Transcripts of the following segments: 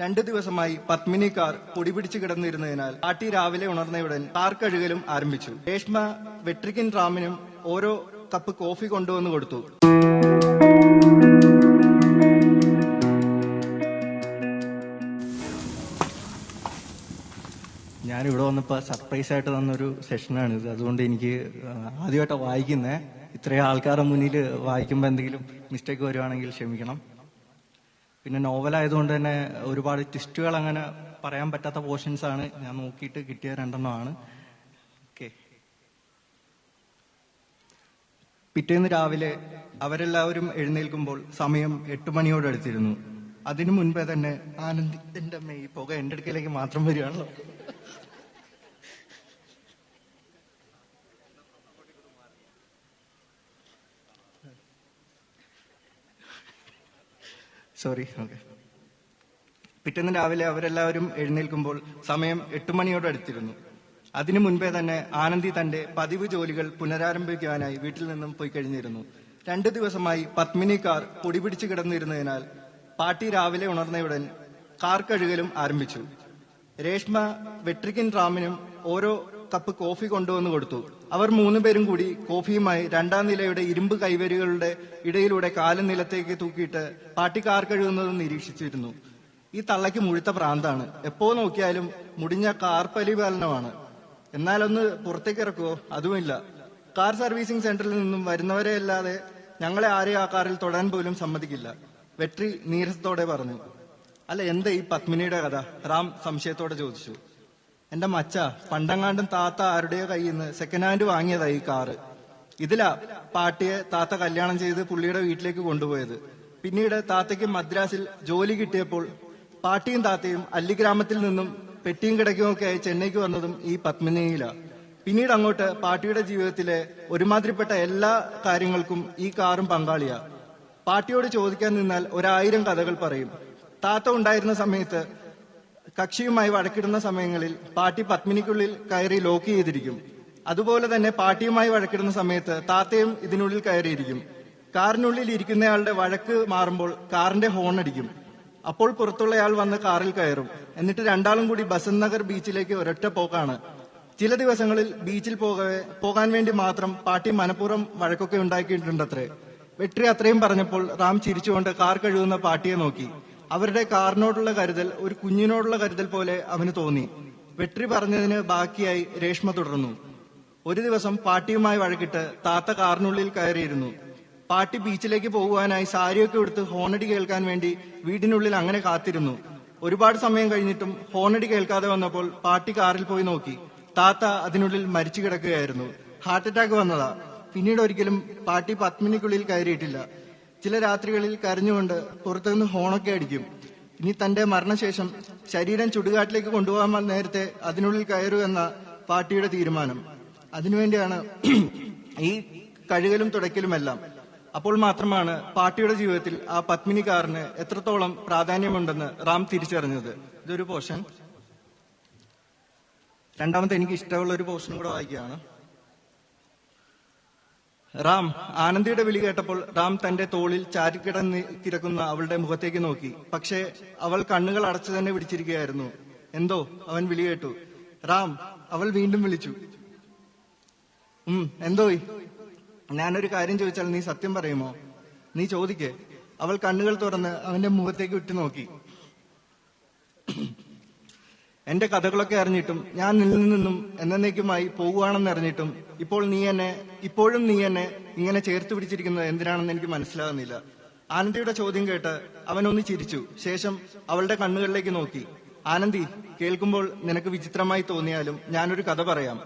രണ്ടു ദിവസമായി പത്മിനി കാർ പൊടിപിടിച്ച് കിടന്നിരുന്നതിനാൽ പാട്ടി രാവിലെ ഉണർന്നയുടൻ കാർ കഴുകലും ആരംഭിച്ചു. രേഷ്മ വെട്രിക്കിൻ റാമിനും ഓരോ കപ്പ് കോഫി കൊണ്ടുവന്ന് കൊടുത്തു. ഞാൻ ഇവിടെ വന്നപ്പോൾ സർപ്രൈസ് ആയിട്ട് തന്നൊരു സെഷനാണ് ഇത് അതുകൊണ്ട് എനിക്ക് ആദ്യമായിട്ടാണ് വായിക്കുന്നത് ഇത്രയും ആൾക്കാരുടെ മുന്നിൽ വായിക്കുമ്പോൾ എന്തെങ്കിലും മിസ്റ്റേക്ക് വരുവാണെങ്കിൽ ക്ഷമിക്കണം. പിന്നെ നോവലായതുകൊണ്ട് തന്നെ ഒരുപാട് ട്വിസ്റ്റുകൾ അങ്ങനെ പറയാൻ പറ്റാത്ത പോർഷൻസ് ആണ് ഞാൻ നോക്കിയിട്ട് കിട്ടിയ രണ്ടെണ്ണമാണ്. ഓക്കെ പിറ്റേന്ന് രാവിലെ അവരെല്ലാവരും എഴുന്നേൽക്കുമ്പോൾ സമയം എട്ട് മണിയോട് അടുത്തിരുന്നു. അതിനു മുൻപേ തന്നെ ആനന്ദിന്റെ അമ്മ ഈ പുക എന്റെ അടുക്കലേക്ക് മാത്രം വരികയാണല്ലോ. സോറി ഓക്കെ പിറ്റേന്ന് രാവിലെ അവരെല്ലാവരും എഴുന്നേൽക്കുമ്പോൾ സമയം എട്ട് മണിയോട് അടുത്തിരുന്നു അതിനു മുൻപേ തന്നെ ആനന്ദി തന്റെ പതിവ് ജോലികൾ പുനരാരംഭിക്കുവാനായി വീട്ടിൽ നിന്നും പോയി കഴിഞ്ഞിരുന്നു. രണ്ടു ദിവസമായി പത്മിനി കാർ പൊടിപിടിച്ച് കിടന്നിരുന്നതിനാൽ പാട്ടി രാവിലെ ഉണർന്നയുടൻ കാർ കഴുകലും ആരംഭിച്ചു. രേഷ്മ വെട്രിക്കിൻ റാമിനും ഓരോ കപ്പ് കോഫി കൊണ്ടുവന്നു കൊടുത്തു. അവർ മൂന്നുപേരും കൂടി കോഫിയുമായി രണ്ടാം നിലയുടെ ഇരുമ്പ് കൈവരികളുടെ ഇടയിലൂടെ കാലും നിലത്തേക്ക് തൂക്കിയിട്ട് പാട്ടി കാർ കഴുകുന്നത് നിരീക്ഷിച്ചിരുന്നു. ഈ തള്ളയ്ക്ക് മുഴുത്ത പ്രാന്താണ്. എപ്പോ നോക്കിയാലും മുടിഞ്ഞ കാർ പരിപാലനമാണ് എന്നാലൊന്ന് പുറത്തേക്ക് ഇറക്കുവോ അതുമില്ല. കാർ സർവീസിംഗ് സെന്ററിൽ നിന്നും വരുന്നവരെ അല്ലാതെ ഞങ്ങളെ ആരെയും ആ കാറിൽ തൊടാൻ പോലും സമ്മതിക്കില്ല. വെട്രി നീരസത്തോടെ പറഞ്ഞു. അല്ല എന്താ ഈ പത്മിനിയുടെ കഥ? റാം സംശയത്തോടെ ചോദിച്ചു. എന്റെ മച്ച പണ്ടങ്ങാണ്ടും താത്ത ആരുടെയോ കയ്യിൽ നിന്ന് സെക്കൻഡ് ഹാൻഡ് വാങ്ങിയതായി കാറ്. ഇതിലാ പാട്ടിയെ താത്ത കല്യാണം ചെയ്ത് പുള്ളിയുടെ വീട്ടിലേക്ക് കൊണ്ടുപോയത്. പിന്നീട് താത്തയ്ക്ക് മദ്രാസിൽ ജോലി കിട്ടിയപ്പോൾ പാട്ടിയും താത്തയും അല്ലിഗ്രാമത്തിൽ നിന്നും പെട്ടിയും കിടക്കും ഒക്കെ ആയി ചെന്നൈക്ക് വന്നതും ഈ പത്മിനിയിലാ. പിന്നീട് അങ്ങോട്ട് പാട്ടിയുടെ ജീവിതത്തിലെ ഒരുമാതിരിപ്പെട്ട എല്ലാ കാര്യങ്ങൾക്കും ഈ കാറും പങ്കാളിയാ. പാട്ടിയോട് ചോദിക്കാൻ നിന്നാൽ ഒരായിരം കഥകൾ പറയും. താത്ത ഉണ്ടായിരുന്ന സമയത്ത് കക്ഷിയുമായി വഴക്കിടുന്ന സമയങ്ങളിൽ പാർട്ടി പത്മിനിക്കുള്ളിൽ കയറി ലോക്ക് ചെയ്തിരിക്കും. അതുപോലെ തന്നെ പാർട്ടിയുമായി വഴക്കിടുന്ന സമയത്ത് താത്തയും ഇതിനുള്ളിൽ കയറിയിരിക്കും. കാറിനുള്ളിൽ ഇരിക്കുന്നയാളുടെ വഴക്ക് മാറുമ്പോൾ കാറിന്റെ ഹോൺ അടിക്കും. അപ്പോൾ പുറത്തുള്ളയാൾ വന്ന് കാറിൽ കയറും. എന്നിട്ട് രണ്ടാളും കൂടി ബസന്ത് നഗർ ബീച്ചിലേക്ക് ഒരൊറ്റ പോക്കാണ്. ചില ദിവസങ്ങളിൽ ബീച്ചിൽ പോകവെ പോകാൻ വേണ്ടി മാത്രം പാർട്ടി മനഃപൂർവം വഴക്കൊക്കെ ഉണ്ടാക്കിയിട്ടുണ്ടത്രേ. വെട്രി അത്രയും പറഞ്ഞപ്പോൾ റാം ചിരിച്ചുകൊണ്ട് കാർ കഴുകുന്ന പാർട്ടിയെ നോക്കി. അവരുടെ കാറിനോടുള്ള കരുതൽ ഒരു കുഞ്ഞിനോടുള്ള കരുതൽ പോലെ അവന് തോന്നി. വെട്രി പറഞ്ഞതിന് ബാക്കിയായി രേഷ്മ തുടർന്നു. ഒരു ദിവസം പാട്ടിയുമായി വഴക്കിട്ട് താത്ത കാറിനുള്ളിൽ കയറിയിരുന്നു. പാട്ടി ബീച്ചിലേക്ക് പോകുവാനായി സാരിയൊക്കെ എടുത്ത് ഹോണടി കേൾക്കാൻ വേണ്ടി വീടിനുള്ളിൽ അങ്ങനെ കാത്തിരുന്നു. ഒരുപാട് സമയം കഴിഞ്ഞിട്ടും ഹോണടി കേൾക്കാതെ വന്നപ്പോൾ പാട്ടി കാറിൽ പോയി നോക്കി. താത്ത അതിനുള്ളിൽ മരിച്ചു കിടക്കുകയായിരുന്നു. ഹാർട്ട് അറ്റാക്ക് വന്നതാ. പിന്നീട് ഒരിക്കലും പാട്ടി പത്മിനിക്കുള്ളിൽ കയറിയിട്ടില്ല. ചില രാത്രികളിൽ കരഞ്ഞുകൊണ്ട് പുറത്തുനിന്ന് ഹോണൊക്കെ അടിക്കും. ഇനി തന്റെ മരണശേഷം ശരീരം ചുടുകാട്ടിലേക്ക് കൊണ്ടുപോകാൻ നേരത്തെ അതിനുള്ളിൽ കയറൂ എന്ന പാർട്ടിയുടെ തീരുമാനം. അതിനുവേണ്ടിയാണ് ഈ കഴുകലും തുടയ്ക്കലുമെല്ലാം അപ്പോൾ മാത്രമാണ് പാർട്ടിയുടെ ജീവിതത്തിൽ ആ പത്മിനിക്കാരന് എത്രത്തോളം പ്രാധാന്യമുണ്ടെന്ന് റാം തിരിച്ചറിഞ്ഞത്. ഇതൊരു പോർഷൻ. രണ്ടാമത്തെ എനിക്ക് ഇഷ്ടമുള്ള ഒരു പോർഷൻ കൂടെ വായിക്കുകയാണ്. റാം ആനന്ദിയുടെ വിളി കേട്ടപ്പോൾ റാം തന്റെ തോളിൽ ചാരിക്കിടന്ന് കിടക്കുന്ന അവളുടെ മുഖത്തേക്ക് നോക്കി. പക്ഷേ അവൾ കണ്ണുകൾ അടച്ചു തന്നെ പിടിച്ചിരിക്കുകയായിരുന്നു. എന്തോ അവൻ വിളി കേട്ടു. റാം അവൾ വീണ്ടും വിളിച്ചു. ഉം എന്തോ? ഞാനൊരു കാര്യം ചോദിച്ചാൽ നീ സത്യം പറയുമോ? നീ ചോദിക്കേ. അവൾ കണ്ണുകൾ തുറന്ന് അവന്റെ മുഖത്തേക്ക് വിട്ടു നോക്കി എന്റെ കഥകളൊക്കെ അറിഞ്ഞിട്ടും ഞാൻ നിന്നിൽ നിന്നും എന്നേക്കുമായി പോകുവാണെന്ന് അറിഞ്ഞിട്ടും ഇപ്പോൾ നീ എന്നെ ഇപ്പോഴും നീ എന്നെ ഇങ്ങനെ ചേർത്ത് പിടിച്ചിരിക്കുന്നത് എന്തിനാണെന്ന് എനിക്ക് മനസ്സിലാകുന്നില്ല. ആനന്ദിയുടെ ചോദ്യം കേട്ട് അവൻ ഒന്ന് ചിരിച്ചു. ശേഷം അവളുടെ കണ്ണുകളിലേക്ക് നോക്കി. ആനന്ദി കേൾക്കുമ്പോൾ നിനക്ക് വിചിത്രമായി തോന്നിയാലും ഞാനൊരു കഥ പറയാം.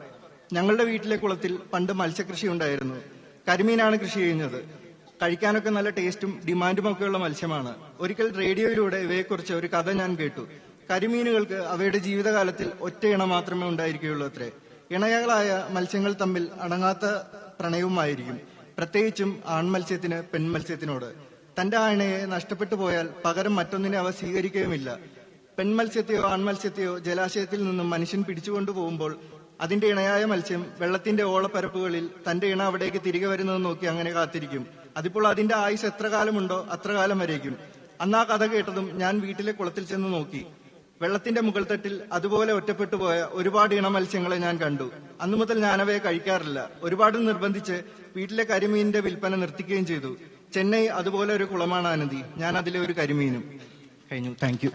ഞങ്ങളുടെ വീട്ടിലെ കുളത്തിൽ പണ്ട് മത്സ്യകൃഷി ഉണ്ടായിരുന്നു. കരിമീനാണ് കൃഷി ചെയ്യുന്നത്. കഴിക്കാനൊക്കെ നല്ല ടേസ്റ്റും ഡിമാൻഡും ഒക്കെയുള്ള മത്സ്യമാണ്. ഒരിക്കൽ റേഡിയോയിലൂടെ ഇവയെക്കുറിച്ച് ഒരു കഥ ഞാൻ കേട്ടു. കരിമീനുകൾക്ക് അവയുടെ ജീവിതകാലത്തിൽ ഒറ്റ ഇണ മാത്രമേ ഉണ്ടായിരിക്കുകയുള്ളൂ അത്രേ. ഇണകളായ മത്സ്യങ്ങൾ തമ്മിൽ അടങ്ങാത്ത പ്രണയവുമായിരിക്കും. പ്രത്യേകിച്ചും ആൺമത്സ്യത്തിന് പെൺമത്സ്യത്തിനോട്. തന്റെ ആ ഇണയെ നഷ്ടപ്പെട്ടു പോയാൽ പകരം മറ്റൊന്നിനെ അവ സ്വീകരിക്കുകയുമില്ല. പെൺമത്സ്യത്തെയോ ആൺമത്സ്യത്തെയോ ജലാശയത്തിൽ നിന്നും മനുഷ്യൻ പിടിച്ചുകൊണ്ടു പോകുമ്പോൾ അതിന്റെ ഇണയായ മത്സ്യം വെള്ളത്തിന്റെ ഓളപ്പരപ്പുകളിൽ തന്റെ ഇണ അവിടേക്ക് തിരികെ വരുന്നത് നോക്കി അങ്ങനെ കാത്തിരിക്കും. അതിപ്പോൾ അതിന്റെ ആയുസ് എത്ര കാലമുണ്ടോ അത്ര കാലം വരേക്കും. അന്ന് ആ കഥ കേട്ടതും ഞാൻ വീട്ടിലെ കുളത്തിൽ ചെന്ന് നോക്കി. വെള്ളത്തിന്റെ മുകൾ തട്ടിൽ അതുപോലെ ഒറ്റപ്പെട്ടു പോയ ഒരുപാട് ഇണ മത്സ്യങ്ങളെ ഞാൻ കണ്ടു. അന്നു മുതൽ ഞാനവയെ കഴിക്കാറില്ല. ഒരുപാട് നിർബന്ധിച്ച് വീട്ടിലെ കരിമീനിന്റെ വിൽപ്പന നിർത്തിക്കുകയും ചെയ്തു. ചെന്നൈ അതുപോലെ ഒരു കുളമാണ് അനന്തി. ഞാൻ അതിലെ ഒരു കരിമീനും. കഴിഞ്ഞു. താങ്ക്